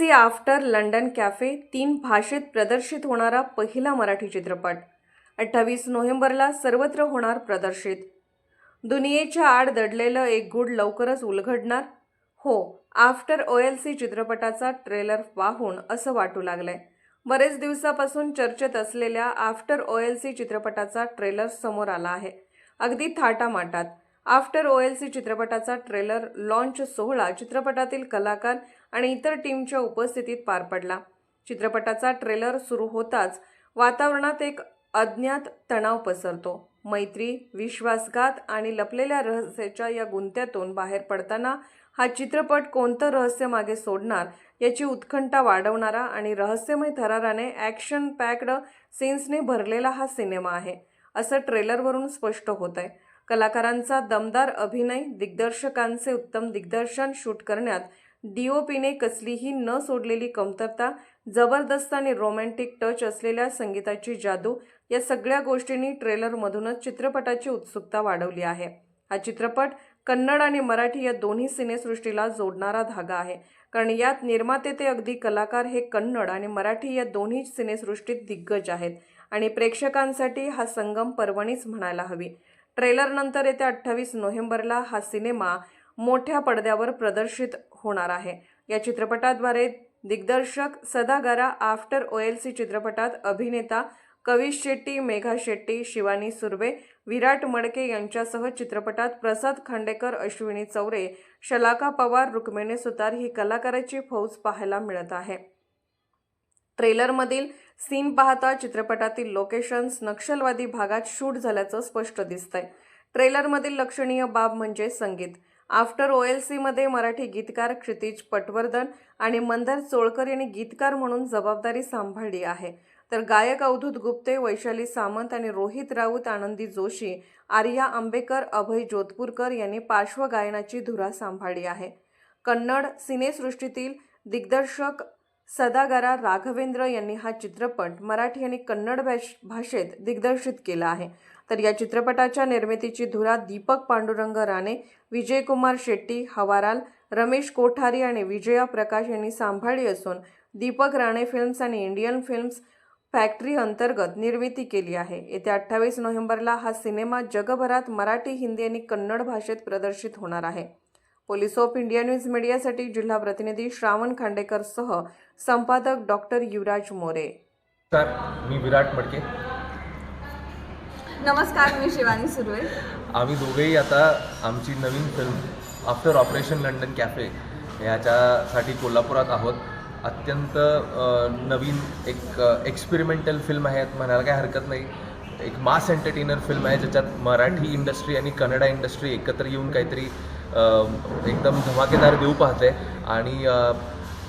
O C after London cafe तीन भाषेत प्रदर्शित होणारा पहिला मराठी चित्रपट. अठ्ठावीस नोव्हेंबरला सर्वत्र होणार प्रदर्शित. दुनियेच्या आड दडलेलं एक गुढ लवकरच उलघडणार. हो आफ्टर ओ एल सी चित्रपटाचा ट्रेलर पाहून असं वाटू लागलंय. बरेच दिवसापासून चर्चेत असलेल्या आफ्टर ओ एल सी चित्रपटाचा ट्रेलर समोर आला आहे. अगदी थाटामाटात. आफ्टर ओ एल सी चित्रपटाचा ट्रेलर लॉन्च सोहळा चित्रपटातील कलाकार आणि इतर टीमच्या उपस्थितीत पार पडला. चित्रपटाचा ट्रेलर सुरू होताच वातावरणात एक अज्ञात तणाव पसरतो. मैत्री विश्वासघात आणि लपलेल्या रहस्याच्या या गुंत्यातून बाहेर पडताना हा चित्रपट कोणतं रहस्य मागे सोडणार याची उत्कंठा वाढवणारा आणि रहस्यमय थराराने ॲक्शन पॅक्ड सीन्सने भरलेला हा सिनेमा आहे असं ट्रेलरवरून स्पष्ट होत आहे कलाकारांचा दमदार अभिनय दिग्दर्शकांचे उत्तम दिग्दर्शन शूट करण्यात डीओपीने कसलीही न सोडलेली कमतरता जबरदस्त आणि रोमॅन्टिक टच असलेल्या संगीताची जादू या सगळ्या गोष्टींनी ट्रेलरमधूनच चित्रपटाची उत्सुकता वाढवली आहे. हा चित्रपट कन्नड आणि मराठी या दोन्ही सिनेसृष्टीला जोडणारा धागा आहे. कारण यात निर्माते ते अगदी कलाकार हे कन्नड आणि मराठी या दोन्ही सिनेसृष्टीत दिग्गज आहेत आणि प्रेक्षकांसाठी हा संगम पर्वणीच म्हणायला हवी. ट्रेलरनंतर येत्या अठ्ठावीस नोव्हेंबरला हा सिनेमा मोठ्या पडद्यावर प्रदर्शित होणार आहे. या चित्रपटाद्वारे दिग्दर्शक Sadagara after O L C चित्रपटात अभिनेता कवीश शेट्टी मेघा शेट्टी शिवानी सुर्वे विराट मडके यांच्यासह चित्रपटात प्रसाद खांडेकर अश्विनी चौरे शलाका पवार रुक्मिणी सुतार ही कलाकाराची फौज पाहायला मिळत आहे. ट्रेलरमधील सीन पाहता चित्रपटातील लोकेशन्स नक्षलवादी भागात शूट झाल्याचं स्पष्ट दिसतंय. ट्रेलरमधील लक्षणीय बाब म्हणजे संगीत. आफ्टर ओ एल सीमध्ये मराठी गीतकार क्षितिज पटवर्धन आणि मंदार चोळकर यांनी गीतकार म्हणून जबाबदारी सांभाळली आहे. तर गायक अवधूत गुप्ते वैशाली सामंत आणि रोहित राऊत आनंदी जोशी आर्या आंबेकर अभय जोधपूरकर यांनी पार्श्वगायनाची धुरा सांभाळली आहे. कन्नड सिनेसृष्टीतील दिग्दर्शक सदागारा राघवेंद्र यांनी हा चित्रपट मराठी आणि कन्नड भाषेत दिग्दर्शित केला आहे. तर या चित्रपटाच्या निर्मितीची धुरा दीपक पांडुरंग राणे विजयकुमार शेट्टी हवाराल रमेश कोठारी आणि विजया प्रकाश यांनी सांभाळली असून दीपक राणे फिल्म्स आणि इंडियन फिल्म्स फॅक्टरी अंतर्गत निर्मिती केली आहे. येत्या अठ्ठावीस नोव्हेंबरला हा सिनेमा जगभरात मराठी हिंदी आणि कन्नड भाषेत प्रदर्शित होणार आहे. पोलीस ऑफ इंडिया न्यूज मीडियासाठी जिल्हा प्रतिनिधी श्रावण खांडेकरसह संपादक डॉक्टर युवराज मोरे. मी विराट मडके. नमस्कार मी शिवानी सुर्वे. आम्ही दोघेही आता आमची नवीन film after operation London cafe ह्याच्यासाठी कोल्हापुरात आहोत. अत्यंत नवीन एक एक्सपेरिमेंटल फिल्म आहे. म्हणायला काही हरकत नाही. एक मास एंटरटेनर फिल्म आहे ज्याच्यात मराठी इंडस्ट्री आणि कन्नडा इंडस्ट्री एकत्र येऊन काहीतरी एकदम धमाकेदार देऊ पाहते. आणि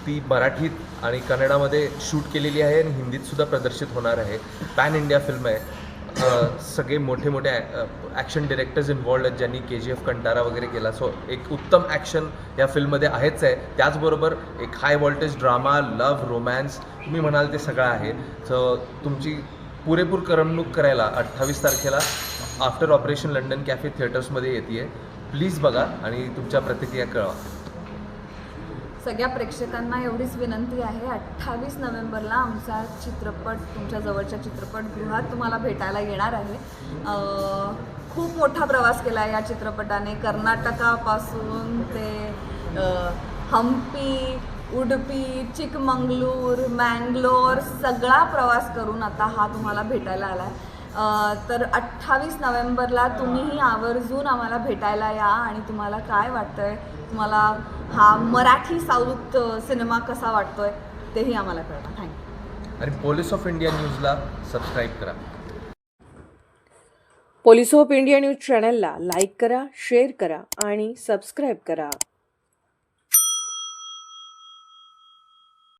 ती मराठीत आणि कन्नडामध्ये शूट केलेली आहे आणि हिंदीतसुद्धा प्रदर्शित होणार आहे. पॅन इंडिया फिल्म आहे. सगळे मोठे मोठे ॲक्शन डिरेक्टर्स इन्वॉल्ड आहेत ज्यांनी के जी एफ कंटारा वगैरे केला. सो एक उत्तम ॲक्शन या फिल्ममध्ये आहेच आहे. त्याचबरोबर एक high voltage drama love romance तुम्ही म्हणाल ते सगळं आहे. सो तुमची पुरेपूर करमणूक करायला अठ्ठावीस तारखेला आफ्टर ऑपरेशन लंडन कॅफे थिएटर्समध्ये येते आहे प्लीज बघा आणि तुमच्या प्रतिक्रिया कळवा. सगळ्या प्रेक्षकांना एवढीच विनंती आहे अठ्ठावीस नोव्हेंबरला आमचा चित्रपट तुमच्या जवळच्या चित्रपटगृहात तुम्हाला भेटायला येणार आहे. खूप मोठा प्रवास केला आहे या चित्रपटाने. कर्नाटकापासून ते हम्पी उडुपी चिकमंगलूर मँगलोर सगळा प्रवास करून आता हा तुम्हाला भेटायला आला आहे तर अठ्ठावीस नोव्हेंबरला तुम्हीही आवर्जून आम्हाला भेटायला या आणि तुम्हाला काय वाटतंय? तुम्हाला हा मराठी साऊथ सिनेमा कसा वाटतोय? तेही आम्हाला कळवा. थँक्यू आणि पोलीस ऑफ इंडिया न्यूजला सबस्क्राईब करा. पोलीस ऑफ इंडिया न्यूज चॅनलला लाईक करा शेअर करा आणि सबस्क्राईब करा.